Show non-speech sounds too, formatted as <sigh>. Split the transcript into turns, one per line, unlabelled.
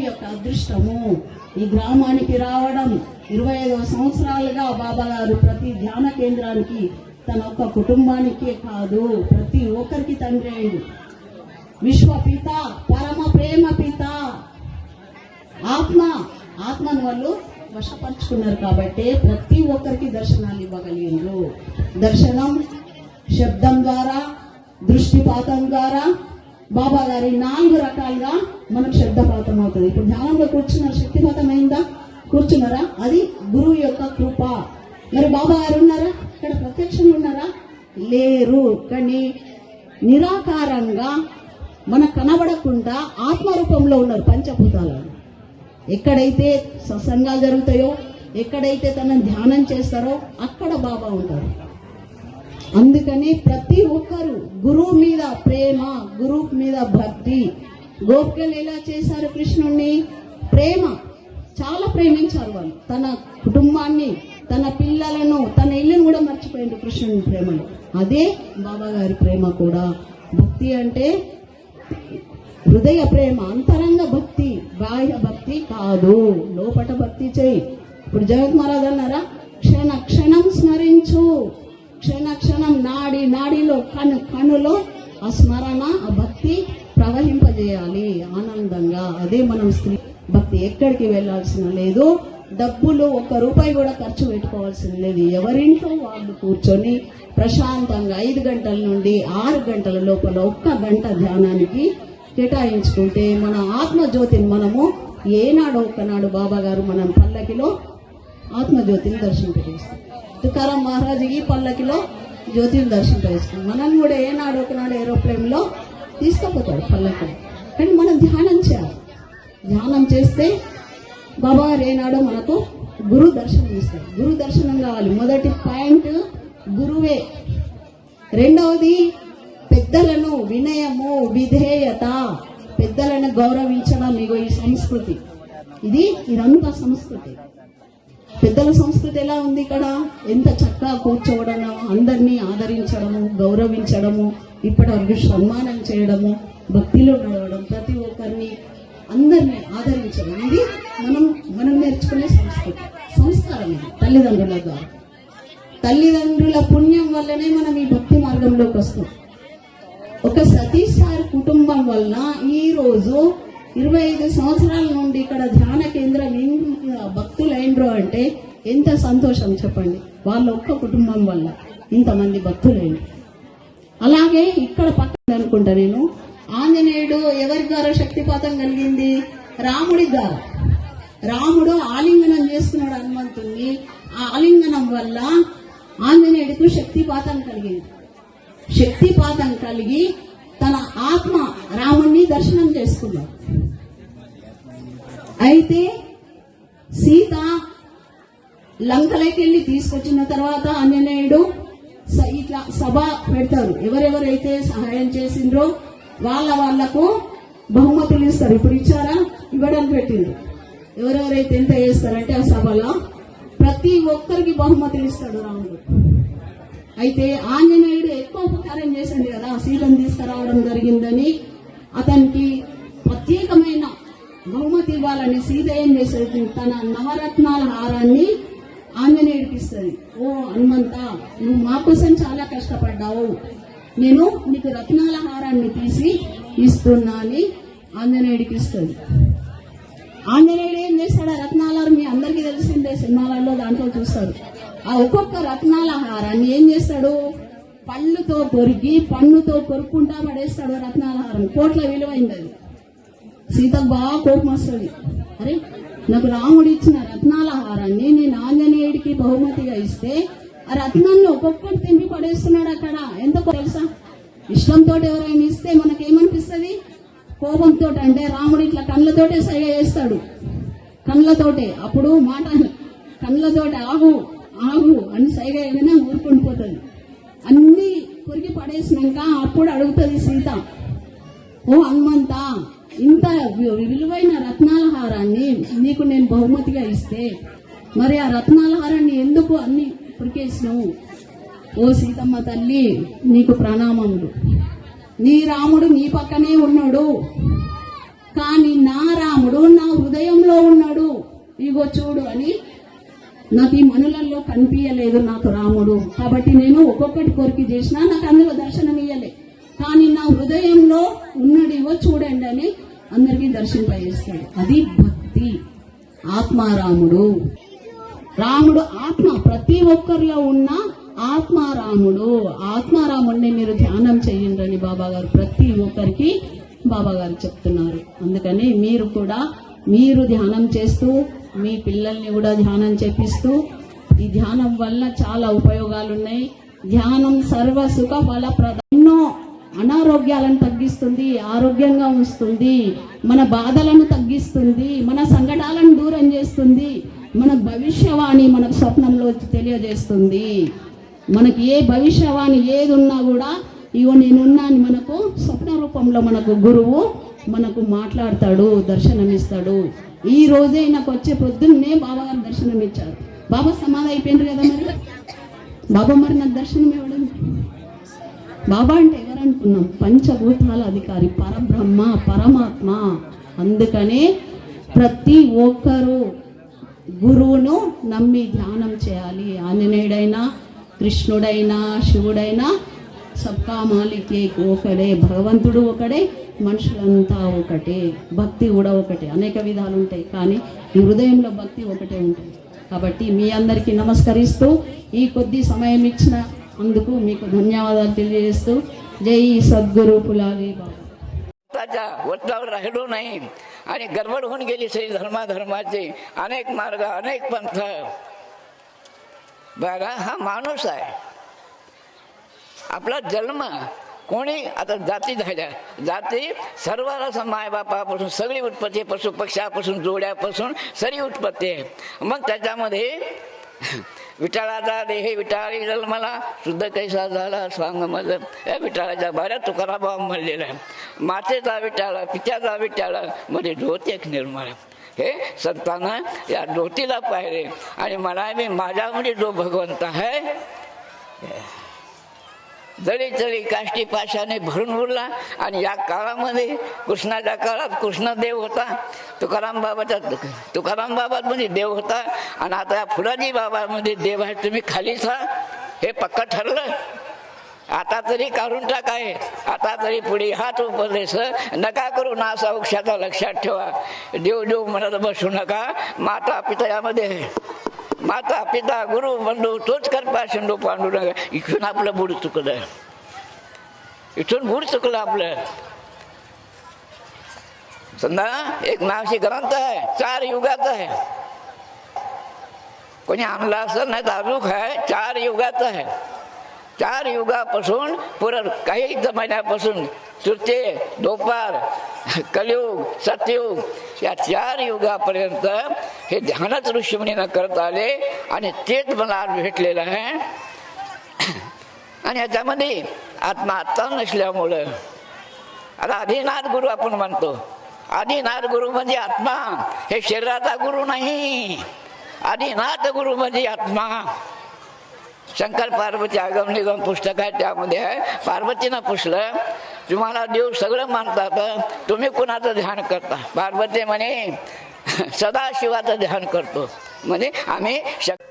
యొక్క అదృష్టము. ఈ గ్రామానికి రావడం ఇరవై ఐదవ సంవత్సరాలుగా బాబా గారు ప్రతి ధ్యాన కేంద్రానికి తన ఒక్క కుటుంబానికే కాదు ప్రతి ఒక్కరికి తండ్రి విశ్వ విశ్వపిత పరమ ప్రేమ పిత. ఆత్మ ఆత్మను వాళ్ళు వశపరుచుకున్నారు కాబట్టి ప్రతి ఒక్కరికి దర్శనాలు ఇవ్వగలిగిండ్రు దర్శనం శబ్దం ద్వారా దృష్టిపాతం ద్వారా బాబా గారి నాలుగు రకాలుగా మనకు శబ్దపాతం అవుతుంది. ఇప్పుడు ధ్యానంలో కూర్చున్నారు శక్తిపాతం అయిందా? కూర్చున్నారా? అది గురువు యొక్క కృప. మరి బాబా గారు ఉన్నారా? ఇక్కడ ప్రత్యక్షంగా ఉన్నారా? లేరు. కానీ నిరాకారంగా మనకు కనబడకుండా ఆత్మరూపంలో ఉన్నారు పంచభూతాలు. ఎక్కడైతే సత్సంగాలు జరుగుతాయో ఎక్కడైతే తనని ధ్యానం చేస్తారో అక్కడ బాబా ఉంటారు. అందుకని ప్రతి ఒక్కరు గురువు మీద ప్రేమ గురువు మీద భక్తి. గోపికలు ఎలా చేశారు కృష్ణుణ్ణి? ప్రేమ. చాలా ప్రేమించారు వాళ్ళు. తన కుటుంబాన్ని తన పిల్లలను తన ఇల్లును కూడా మర్చిపోయింది కృష్ణుని ప్రేమను అదే బాబా గారి ప్రేమ కూడా. భక్తి అంటే హృదయ ప్రేమ అంతరంగ భక్తి. బాహ్య భక్తి కాదు. లోపట భక్తి చేయి. ఇప్పుడు జగత్ మహారాజ్ అన్నారా? నాడిలో కను కనులో ఆ స్మరణ ఆ భక్తి ప్రవహింపజేయాలి ఆనందంగా. అదే మనం స్త్రీ భక్తి ఎక్కడికి వెళ్ళాల్సిన లేదు. డబ్బులు ఒక్క రూపాయి కూడా ఖర్చు పెట్టుకోవాల్సిన లేదు. ఎవరింట్లో వాళ్ళు కూర్చొని ప్రశాంతంగా ఐదు గంటల నుండి ఆరు గంటల లోపల ఒక్క గంట ధ్యానానికి కేటాయించుకుంటే మన ఆత్మజ్యోతిని మనము ఏనాడు ఒక్కనాడు బాబా గారు మనం పల్లకిలో ఆత్మజ్యోతిని దర్శింపజేస్తాం తుకారాం మహారాజుకి పల్లకిలో జ్యోతిని దర్శింపజేస్తాం మనం కూడా ఏనాడు ఒకనాడు ఏరోప్లేన్లో తీసుకుపోతాడు పల్లకిలో కానీ మనం ధ్యానం చేయాలి. ధ్యానం చేస్తే బాబా ఏనాడో మనకు గురు దర్శనం ఇస్తారు. గురు దర్శనం కావాలి. మొదటి పాయింట్ గురువే. రెండవది పెద్దలను వినయము విధేయత. పెద్దలను గౌరవించడం ఇగో ఈ సంస్కృతి. ఇది ఇదంతా సంస్కృతి. పెద్దల సంస్కృతి ఎలా ఉంది ఇక్కడ? ఎంత చక్కగా కూర్చోవడము అందరినీ ఆదరించడము గౌరవించడము ఇప్పటివరకు సన్మానం చేయడము భక్తిలో నడవడం ప్రతి ఒక్కరిని అందరినీ ఆదరించడం. ఇది మనం మనం నేర్చుకునే సంస్కృతి సంస్కారం తల్లిదండ్రుల ద్వారా. తల్లిదండ్రుల పుణ్యం వల్లనే మనం ఈ భక్తి మార్గంలోకి వస్తాం ఒక సతీష్ సార్ కుటుంబం వలన ఈరోజు ఇరవై ఐదు సంవత్సరాల నుండి ఇక్కడ ధ్యాన కేంద్రం ఎన్ని అంటే ఎంత సంతోషం చెప్పండి. వాళ్ళ ఒక్క కుటుంబం వల్ల ఇంతమంది భక్తులైన అలాగే ఇక్కడ పక్కన అనుకుంటా నేను ఆంజనేయుడు ఎవరి ద్వారా శక్తిపాతం కలిగింది? రాముడి ద్వారా. రాముడు ఆలింగనం చేస్తున్నాడు హనుమంతుణ్ణి. ఆ ఆలింగనం వల్ల ఆంజనేయుడికి శక్తిపాతం కలిగింది. శక్తిపాతం కలిగి తన ఆత్మ రాముణ్ణి దర్శనం చేసుకున్నాడు. అయితే సీత లంకలోకి వెళ్ళి తీసుకొచ్చిన తర్వాత ఆంజనేయుడు స- ఇట్లా సభ పెడతారు. ఎవరెవరైతే సహాయం చేసిండ్రో వాళ్ళ వాళ్ళకు బహుమతులు ఇస్తారు. ఇప్పుడు ఇచ్చారా? ఇవ్వడానికి పెట్టిండ్రు. ఎవరెవరైతే ఎంత చేస్తారంటే ఆ సభలో ప్రతి ఒక్కరికి బహుమతులు ఇస్తాడు రాముడు. అయితే ఆంజనేయుడు ఎక్కువ ఉపకారం చేసింది కదా సీతను తీసుకురావడం జరిగిందని. అతనికి బహుమతి ఇవ్వాలని సీత ఏం చేస్తుంది తన నవరత్నాల హారాన్ని ఆంజనేయుడికి ఇస్తుంది ఓ హనుమంత నువ్వు మా కోసం చాలా కష్టపడ్డావు. నేను నీకు రత్నాల హారాన్ని తీసి ఇస్తున్నా అని ఆంజనేయుడికి ఇస్తుంది ఆంజనేయుడు ఏం చేస్తాడు? రత్నాలహారం మీ అందరికీ తెలిసిందే సినిమాలలో దాంట్లో చూస్తారు. ఆ ఒక్కొక్క రత్నాల హారాన్ని ఏం చేస్తాడు? పళ్ళుతో కొరికి పన్నుతో కొరుక్కుంటా పడేస్తాడు రత్నాలహారం రత్నాల హారం. కోట్ల విలువైంది అది. సీతకు బాగా కోపం వస్తుంది. అరే నాకు రాముడు ఇచ్చిన రత్నాల హారాన్ని నేను ఆంజనేయుడికి బహుమతిగా ఇస్తే ఆ రత్నాన్ని ఒక్కొక్కటి తిండి పడేస్తున్నాడు అక్కడ. ఎందుకు తెలుసా? ఇష్టంతో ఎవరైనా ఇస్తే మనకేమనిపిస్తుంది? కోపంతో అంటే రాముడు ఇట్లా కళ్ళతోటే సైగ చేస్తాడు. కళ్ళతోటే. అప్పుడు మాట కళ్ళతోటి ఆగు ఆగు అని సైగ ఏదైనా ఊరుకొని పోతుంది. అన్ని కొరికి పడేసినాక అప్పుడు అడుగుతుంది సీత ఓ హనుమంతా ఇంత విలువైన రత్నాల హారాన్ని నీకు నేను బహుమతిగా ఇస్తే మరి ఆ రత్నాల హారాన్ని ఎందుకు అన్ని పురికేసినావు ఓ సీతమ్మ తల్లి నీకు ప్రణామములు. నీ రాముడు నీ పక్కనే ఉన్నాడు. కానీ నా రాముడు నా హృదయంలో ఉన్నాడు. ఇగో చూడు అని నాకు ఈ మనులలో కనిపించలేదు నాకు రాముడు. కాబట్టి నేను ఒక్కొక్కటి కోరిక చేసినా నాకు అందులో దర్శనం ఇయ్యలేదు కానీ నా హృదయంలో ఉన్నడివో చూడండి అని అందరికీ దర్శింపజేస్తాడు. అది భక్తి. ఆత్మారాముడు. రాముడు ఆత్మ. ప్రతి ఒక్కరిలో ఉన్న ఆత్మారాముడు. ఆత్మారాముడిని మీరు ధ్యానం చేయండి అని బాబా గారు. ప్రతి ఒక్కరికి బాబా గారు చెప్తున్నారు. అందుకని మీరు కూడా మీరు ధ్యానం చేస్తూ మీ పిల్లల్ని కూడా ధ్యానం చేపిస్తూ ఈ ధ్యానం వల్ల చాలా ఉపయోగాలు ఉన్నాయి ధ్యానం సర్వ సుఖ ఫలప్రద ఎన్నో అనారోగ్యాలను తగ్గిస్తుంది ఆరోగ్యంగా ఉంచుతుంది మన బాధలను తగ్గిస్తుంది మన సంకటాలను దూరం చేస్తుంది మన భవిష్యవాణి మనకు స్వప్నంలో వచ్చి తెలియజేస్తుంది. మనకి ఏ భవిష్యవాణి ఏది ఉన్నా కూడా ఇవో నేనున్నా మనకు స్వప్న రూపంలో మనకు గురువు మనకు మాట్లాడతాడు దర్శనమిస్తాడు. ఈ రోజే నాకు వచ్చే పొద్దున్నే బాబాగారు దర్శనం ఇచ్చారు బాబా సమాధి అయిపోయినారు కదా మరి? బాబా మరి నాకు దర్శనం ఇవ్వడం. బాబా అంటే ఎవరనుకున్నాం? పంచభూతాల అధికారి పరబ్రహ్మ పరమాత్మ. అందుకనే ప్రతి ఒక్కరూ గురువును నమ్మి ధ్యానం చేయాలి. ఆంజనేయుడైనా కృష్ణుడైనా శివుడైనా సబ్కా మాలికే ఒకడే భగవంతుడు ఒకడే మనుషులంతా ఒకటే భక్తి కూడా ఒకటే. అనేక విధాలు ఉంటాయి కానీ ఈ హృదయంలో భక్తి ఒకటే ఉంటుంది. కాబట్టి మీ అందరికీ నమస్కరిస్తూ ఈ కొద్ది సమయం ఇచ్చిన అందుకు మీకు ధన్యవాదాలు తెలియజేస్తూ జై సద్గురు పులాలి బాబా
त्याच्या वटलावर राहिलो नाही आणि गडबड होऊन गेली सरी धर्माधर्माची अनेक मार्ग अनेक पंथ बघा हा माणूस आहे आपला जन्म कोणी आता जाती झाल्या जाती सर्वाला मायबापापासून सगळी उत्पत्ती पशु पक्षापासून जोड्यापासून सरी उत्पत्ती आहे मग त्याच्यामध्ये विठाळाचा देह विठाळी मला. शुद्ध कैसा झाला सांग माझं या विठाळाच्या बाऱ्या तुकाराबा म्हणलेला आहे. मातेचा विठाळा पित्याचा विठाळा मध्ये ज्योत एक निर्माण हे संतांना या ज्योतीला पाहिले आणि मला मी माझ्यामध्ये जो भगवंत आहे जळी जळी काष्टी पाशाने भरून उरला आणि या काळामध्ये कृष्णाच्या काळात कृष्णदेव होता. तुकाराम बाबाच्या तुकाराम बाबामध्ये देव होता. आणि आता या फुलाजी बाबामध्ये देव आहे. तुम्ही खालीच हा हे पक्का ठरलं. आता तरी काढून टाकाय आता तरी पुढे हाच उपदेश. नका करू ना असा वृक्षाचा लक्षात ठेवा. देव देव म्हणत बसू नका. माता पिता यामध्ये आहे माता पिता गुरु बंधू तोच करपा शिंदू पांडुरंग इथून आपलं बुड चुकलं. इथून बुड चुकलं आपलं. समजा एक नावशी ग्रंथ आहे चार युगाचा आहे. कोणी आणला असं नाही तर अजूक आहे चार युगाचा आहे. चार युगापासून पुरं काही जमान्यापासून तृतीय दोपार कलियुग सतयुग या चार युगापर्यंत हे ध्यानच ऋषीमुनीनं करत आले आणि तेच मला आज भेटलेलं आहे. आणि याच्यामध्ये आत्मा आत्ता नसल्यामुळं आता आदिनाथ गुरु आपण म्हणतो. आदिनाथ गुरु म्हणजे आत्मा. हे शरीराचा गुरु नाही. आदिनाथ गुरु म्हणजे आत्मा. शंकर पार्वती आगम निगम पुस्तक आहे त्यामध्ये. आहे पार्वतीनं पुसलं. तुम्हाला देव सगळं मानतात तुम्ही कुणाचं ध्यान करता? पार्वती म्हणे <laughs> सदाशिवाचं ध्यान करतो. म्हणजे आम्ही शक